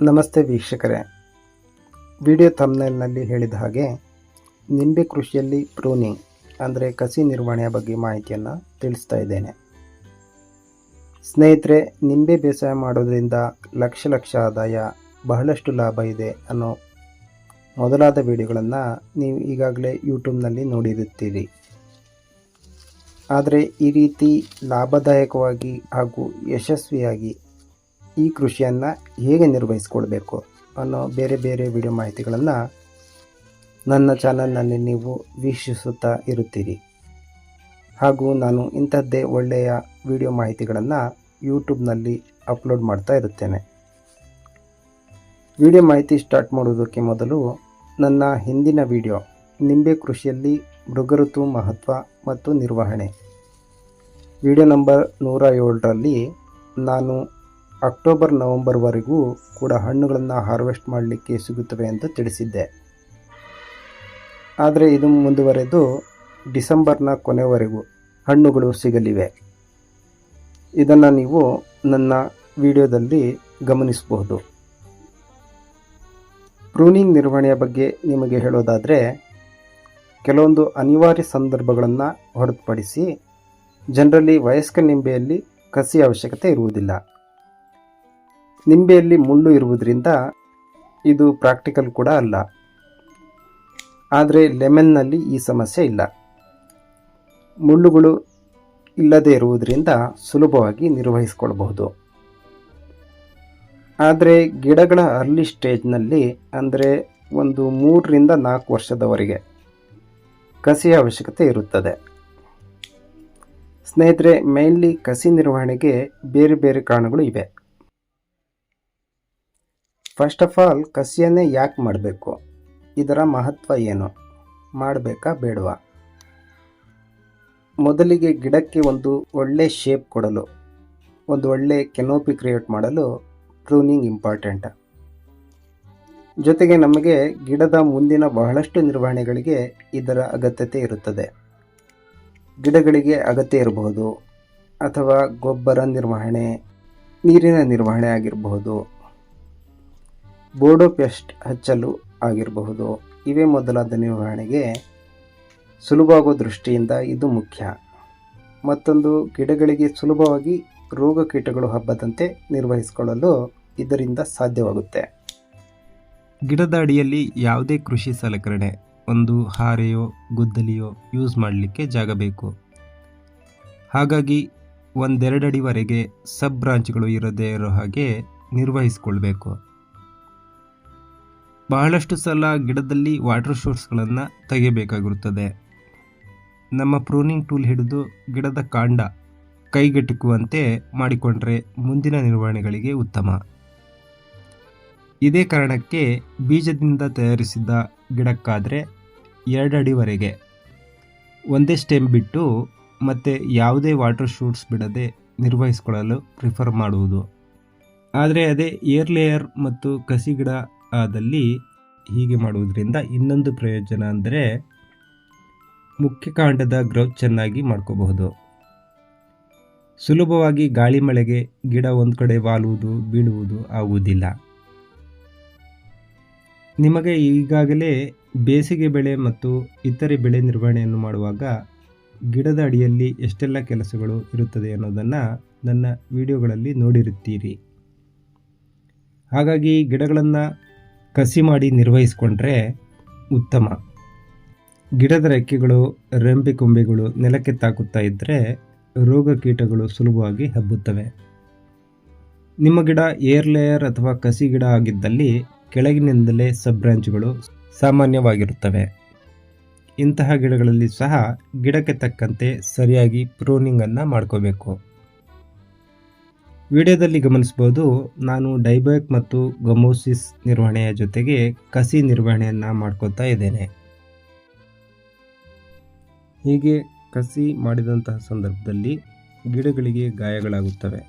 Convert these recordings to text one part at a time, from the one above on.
ನಮಸ್ತೆ ವೀಕ್ಷಕರೇ. ವಿಡಿಯೋ ತಮ್ನೆಲ್ನಲ್ಲಿ ಹೇಳಿದ ಹಾಗೆ, ನಿಂಬೆ ಕೃಷಿಯಲ್ಲಿ ಪ್ರೂನಿಂಗ್, ಅಂದರೆ ಕಸಿ ನಿರ್ವಹಣೆಯ ಬಗ್ಗೆ ಮಾಹಿತಿಯನ್ನು ತಿಳಿಸ್ತಾ ಇದ್ದೇನೆ. ಸ್ನೇಹಿತರೆ, ನಿಂಬೆ ಬೇಸಾಯ ಮಾಡೋದರಿಂದ ಲಕ್ಷ ಲಕ್ಷ ಆದಾಯ, ಬಹಳಷ್ಟು ಲಾಭ ಇದೆ ಅನ್ನೋ ಮೊದಲಾದ ವಿಡಿಯೋಗಳನ್ನು ನೀವು ಈಗಾಗಲೇ ಯೂಟ್ಯೂಬ್ನಲ್ಲಿ ನೋಡಿರುತ್ತೀರಿ. ಆದರೆ ಈ ರೀತಿ ಲಾಭದಾಯಕವಾಗಿ ಹಾಗೂ ಯಶಸ್ವಿಯಾಗಿ ಈ ಕೃಷಿಯನ್ನು ಹೇಗೆ ನಿರ್ವಹಿಸ್ಕೊಳ್ಬೇಕು ಅನ್ನೋ ಬೇರೆ ಬೇರೆ ವಿಡಿಯೋ ಮಾಹಿತಿಗಳನ್ನು ನನ್ನ ಚಾನಲ್ನಲ್ಲಿ ನೀವು ವೀಕ್ಷಿಸುತ್ತಾ ಇರುತ್ತೀರಿ. ಹಾಗೂ ನಾನು ಇಂಥದ್ದೇ ಒಳ್ಳೆಯ ವಿಡಿಯೋ ಮಾಹಿತಿಗಳನ್ನು ಯೂಟ್ಯೂಬ್ನಲ್ಲಿ ಅಪ್ಲೋಡ್ ಮಾಡ್ತಾ ಇರುತ್ತೇನೆ. ವಿಡಿಯೋ ಮಾಹಿತಿ ಸ್ಟಾರ್ಟ್ ಮಾಡೋದಕ್ಕೆ ಮೊದಲು ನನ್ನ ಹಿಂದಿನ ವಿಡಿಯೋ ನಿಂಬೆ ಕೃಷಿಯಲ್ಲಿ ಮೃಗಋತು ಮಹತ್ವ ಮತ್ತು ನಿರ್ವಹಣೆ. ವಿಡಿಯೋ ನಂಬರ್ ನೂರ ಏಳರಲ್ಲಿ ನಾನು ಅಕ್ಟೋಬರ್ ನವೆಂಬರ್ವರೆಗೂ ಕೂಡ ಹಣ್ಣುಗಳನ್ನು ಹಾರ್ವೆಸ್ಟ್ ಮಾಡಲಿಕ್ಕೆ ಸಿಗುತ್ತವೆ ಅಂತ ತಿಳಿಸಿದ್ದೆ. ಆದರೆ ಇದು ಮುಂದುವರೆದು ಡಿಸೆಂಬರ್ನ ಕೊನೆವರೆಗೂ ಹಣ್ಣುಗಳು ಸಿಗಲಿವೆ. ಇದನ್ನು ನೀವು ನನ್ನ ವಿಡಿಯೋದಲ್ಲಿ ಗಮನಿಸಬಹುದು. ಪ್ರೂನಿಂಗ್ ನಿರ್ವಹಣೆಯ ಬಗ್ಗೆ ನಿಮಗೆ ಹೇಳೋದಾದರೆ, ಕೆಲವೊಂದು ಅನಿವಾರ್ಯ ಸಂದರ್ಭಗಳನ್ನು ಹೊರತುಪಡಿಸಿ, ಜನರಲ್ಲಿ ವಯಸ್ಕ ನಿಂಬೆಯಲ್ಲಿ ಕಸಿ ಅವಶ್ಯಕತೆ ಇರುವುದಿಲ್ಲ. ನಿಂಬೆಯಲ್ಲಿ ಮುಳ್ಳು ಇರುವುದರಿಂದ ಇದು ಪ್ರಾಕ್ಟಿಕಲ್ ಕೂಡ ಅಲ್ಲ. ಆದರೆ ಲೆಮನ್ನಲ್ಲಿ ಈ ಸಮಸ್ಯೆ ಇಲ್ಲ. ಮುಳ್ಳುಗಳು ಇಲ್ಲದೇ ಇರುವುದರಿಂದ ಸುಲಭವಾಗಿ ನಿರ್ವಹಿಸಿಕೊಳ್ಳಬಹುದು ಆದರೆ ಗಿಡಗಳ ಅರ್ಲಿ ಸ್ಟೇಜ್ನಲ್ಲಿ ಅಂದರೆ ಒಂದು ಮೂರರಿಂದ ನಾಲ್ಕು ವರ್ಷದವರೆಗೆ ಕಸಿಯ ಅವಶ್ಯಕತೆ ಇರುತ್ತದೆ. ಸ್ನೇಹಿತರೆ ಮೇನ್ಲಿ ಕಸಿ ನಿರ್ವಹಣೆಗೆ ಬೇರೆ ಬೇರೆ ಕಾರಣಗಳು ಇವೆ. ಫಸ್ಟ್ ಆಫ್ ಆಲ್ ಕಸಿಯನ್ನೇ ಯಾಕೆ ಮಾಡಬೇಕು? ಇದರ ಮಹತ್ವ ಏನು? ಮಾಡಬೇಕಾ ಬೇಡವಾ? ಮೊದಲಿಗೆ ಗಿಡಕ್ಕೆ ಒಂದು ಒಳ್ಳೆ ಶೇಪ್ ಕೊಡಲು, ಒಂದು ಒಳ್ಳೆ ಕೆನೋಪಿ ಕ್ರಿಯೇಟ್ ಮಾಡಲು ಪ್ರೂನಿಂಗ್ ಇಂಪಾರ್ಟೆಂಟ್ ಜೊತೆಗೆ ನಮಗೆ ಗಿಡದ ಮುಂದಿನ ಬಹಳಷ್ಟು ನಿರ್ವಹಣೆಗಳಿಗೆ ಇದರ ಅಗತ್ಯತೆ ಇರುತ್ತದೆ. ಗಿಡಗಳಿಗೆ ಅಗತ್ಯ ಇರಬಹುದು, ಅಥವಾ ಗೊಬ್ಬರ ನಿರ್ವಹಣೆ, ನೀರಿನ ನಿರ್ವಹಣೆ ಆಗಿರಬಹುದು ಬೋರ್ಡೋ ಪೆಸ್ಟ್ ಹಚ್ಚಲು ಆಗಿರಬಹುದು. ಇವೇ ಮೊದಲಾದ ನಿರ್ವಹಣೆಗೆ ಸುಲಭವಾಗುವ ದೃಷ್ಟಿಯಿಂದ ಇದು ಮುಖ್ಯ. ಮತ್ತೊಂದು, ಗಿಡಗಳಿಗೆ ಸುಲಭವಾಗಿ ರೋಗ ಕೀಟಗಳು ಹಬ್ಬದಂತೆ ನಿರ್ವಹಿಸಿಕೊಳ್ಳಲು ಇದರಿಂದ ಸಾಧ್ಯವಾಗುತ್ತೆ. ಗಿಡದ ಅಡಿಯಲ್ಲಿ ಯಾವುದೇ ಕೃಷಿ ಸಲಕರಣೆ, ಒಂದು ಹಾರೆಯೋ, ಗುದ್ದಲಿಯೋ ಯೂಸ್ ಮಾಡಲಿಕ್ಕೆ ಜಾಗ ಬೇಕು. ಹಾಗಾಗಿ ಒಂದೆರಡಡಿವರೆಗೆ ಸಬ್ ಬ್ರಾಂಚ್ಗಳು ಇರದೇ ಇರೋ ಹಾಗೆ ನಿರ್ವಹಿಸ್ಕೊಳ್ಬೇಕು. ಬಹಳಷ್ಟು ಸಲ ಗಿಡದಲ್ಲಿ ವಾಟರ್ ಶೋರ್ಸ್ಗಳನ್ನು ತೆಗೆಯಬೇಕಾಗಿರುತ್ತದೆ. ನಮ್ಮ ಪ್ರೂನಿಂಗ್ ಟೂಲ್ ಹಿಡಿದು ಗಿಡದ ಕಾಂಡ ಕೈಗೆಟುಕುವಂತೆ ಮಾಡಿಕೊಂಡರೆ ಮುಂದಿನ ನಿರ್ವಹಣೆಗಳಿಗೆ ಉತ್ತಮ. ಇದೇ ಕಾರಣಕ್ಕೆ ಬೀಜದಿಂದ ತಯಾರಿಸಿದ ಗಿಡಕ್ಕಾದರೆ ಎರಡು ಅಡಿವರೆಗೆ. ಒಂದೇ ಸ್ಟೆಮ್ ಬಿಟ್ಟು ಮತ್ತು ಯಾವುದೇ ವಾಟರ್ ಶೂಟ್ಸ್ ಬಿಡದೆ ನಿರ್ವಹಿಸಿಕೊಳ್ಳಲು ಪ್ರಿಫರ್ ಮಾಡುವುದು. ಆದರೆ ಅದೇ ಏರ್ ಲೇಯರ್ ಮತ್ತು ಕಸಿ ಗಿಡ ಆದಲ್ಲಿ ಹೀಗೆ ಮಾಡುವುದರಿಂದ ಇನ್ನೊಂದು ಪ್ರಯೋಜನ ಅಂದರೆ ಮುಖ್ಯ ಕಾಂಡದ ಗ್ರೋತ್ ಚೆನ್ನಾಗಿ ಮಾಡ್ಕೋಬಹುದು. ಸುಲಭವಾಗಿ ಗಾಳಿ ಮಳೆಗೆ ಗಿಡ ಒಂದು ಕಡೆ ವಾಲುವುದು, ಬೀಳುವುದು ಆಗುವುದಿಲ್ಲ. ನಿಮಗೆ ಈಗಾಗಲೇ ಬೇಸಿಗೆ ಬೆಳೆ ಮತ್ತು ಇತರೆ ಬೆಳೆ ನಿರ್ವಹಣೆಯನ್ನು ಮಾಡುವಾಗ ಗಿಡದ ಅಡಿಯಲ್ಲಿ ಎಷ್ಟೆಲ್ಲ ಕೆಲಸಗಳು ಇರುತ್ತದೆ ಅನ್ನೋದನ್ನು ನನ್ನ ವಿಡಿಯೋಗಳಲ್ಲಿ ನೋಡಿರುತ್ತೀರಿ. ಹಾಗಾಗಿ ಗಿಡಗಳನ್ನು ಕಸಿ ಮಾಡಿ ನಿರ್ವಹಿಸಿಕೊಂಡ್ರೆ ಉತ್ತಮ. ಗಿಡದ ರೆಕ್ಕೆಗಳು, ರೆಂಬೆ ಕೊಂಬೆಗಳು ನೆಲಕ್ಕೆ ತಾಕುತ್ತಾ ಇದ್ದರೆ ರೋಗ ಕೀಟಗಳು ಸುಲಭವಾಗಿ ಹಬ್ಬುತ್ತವೆ. ನಿಮ್ಮ ಗಿಡ ಏರ್ ಲೇಯರ್ ಅಥವಾ ಕಸಿ ಗಿಡ ಆಗಿದ್ದಲ್ಲಿ ಕೆಳಗಿನಿಂದಲೇ ಸಬ್ ಬ್ರಾಂಚ್ಗಳು ಸಾಮಾನ್ಯವಾಗಿರುತ್ತವೆ. ಇಂತಹ ಗಿಡಗಳಲ್ಲಿ ಸಹ ಗಿಡಕ್ಕೆ ತಕ್ಕಂತೆ ಸರಿಯಾಗಿ ಪ್ರೂನಿಂಗನ್ನು ಮಾಡ್ಕೋಬೇಕು. ವಿಡಿಯೋದಲ್ಲಿ ಗಮನಿಸಬಹುದು, ನಾನು ಡೈಬ್ಯಾಕ್ ಮತ್ತು ಗಮೋಸಿಸ್ ನಿರ್ವಹಣೆಯ ಜೊತೆಗೆ ಕಸಿ ನಿರ್ವಹಣೆಯನ್ನು ಮಾಡ್ಕೋತಾ ಇದ್ದೇನೆ. ಹೀಗೆ ಕಸಿ ಮಾಡಿದಂತಹ ಸಂದರ್ಭದಲ್ಲಿ ಗಿಡಗಳಿಗೆ ಗಾಯಗಳಾಗುತ್ತವೆ.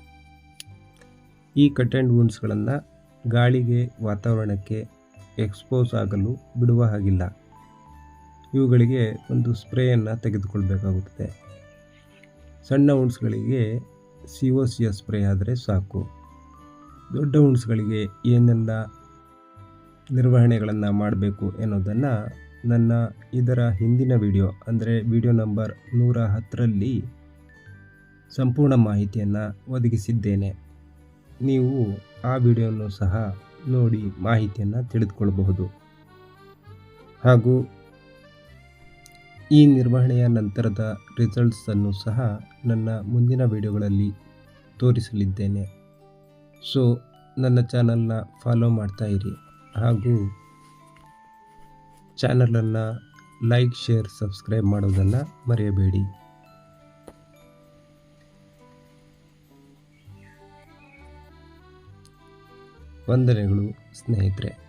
ಈ ಕಟ್ ಆ್ಯಂಡ್ ವೂಂಡ್ಸ್ಗಳನ್ನು ಗಾಳಿಗೆ, ವಾತಾವರಣಕ್ಕೆ ಎಕ್ಸ್ಪೋಸ್ ಆಗಲು ಬಿಡುವ ಹಾಗಿಲ್ಲ. ಇವುಗಳಿಗೆ ಒಂದು ಸ್ಪ್ರೇಯನ್ನು ತೆಗೆದುಕೊಳ್ಬೇಕಾಗುತ್ತದೆ. ಸಣ್ಣ ಉಂಡ್ಸ್ಗಳಿಗೆ ಸಿ ಒ ಸಿ ಸ್ಪ್ರೇ ಆದರೆ ಸಾಕು. ದೊಡ್ಡ ಹುಣ್ಸ್ಗಳಿಗೆ ಏನೆಲ್ಲ ನಿರ್ವಹಣೆಗಳನ್ನು ಮಾಡಬೇಕು ಎನ್ನುವುದನ್ನು ನನ್ನ ಇದರ ಹಿಂದಿನ ವಿಡಿಯೋ, ಅಂದರೆ ವಿಡಿಯೋ ನಂಬರ್ ನೂರ ಹತ್ತರಲ್ಲಿ ಸಂಪೂರ್ಣ ಮಾಹಿತಿಯನ್ನು ಒದಗಿಸಿದ್ದೇನೆ. ನೀವು ಆ ವಿಡಿಯೋವನ್ನು ಸಹ ನೋಡಿ ಮಾಹಿತಿಯನ್ನು ತಿಳಿದುಕೊಳ್ಳಬಹುದು ಹಾಗೂ ಈ ನಿರ್ವಹಣೆಯ ನಂತರದ ರಿಸಲ್ಟ್ಸನ್ನು ಸಹ ನನ್ನ ಮುಂದಿನ ವಿಡಿಯೋಗಳಲ್ಲಿ ತೋರಿಸಲಿದ್ದೇನೆ. ಸೊ ನನ್ನ ಚಾನಲ್ನ ಫಾಲೋ ಮಾಡ್ತಾ ಇರಿ. ಹಾಗೂ ಚಾನಲನ್ನು ಲೈಕ್ ಶೇರ್ ಸಬ್ಸ್ಕ್ರೈಬ್ ಮಾಡೋದನ್ನು ಮರೆಯಬೇಡಿ. ವಂದನೆಗಳು ಸ್ನೇಹಿತರೆ.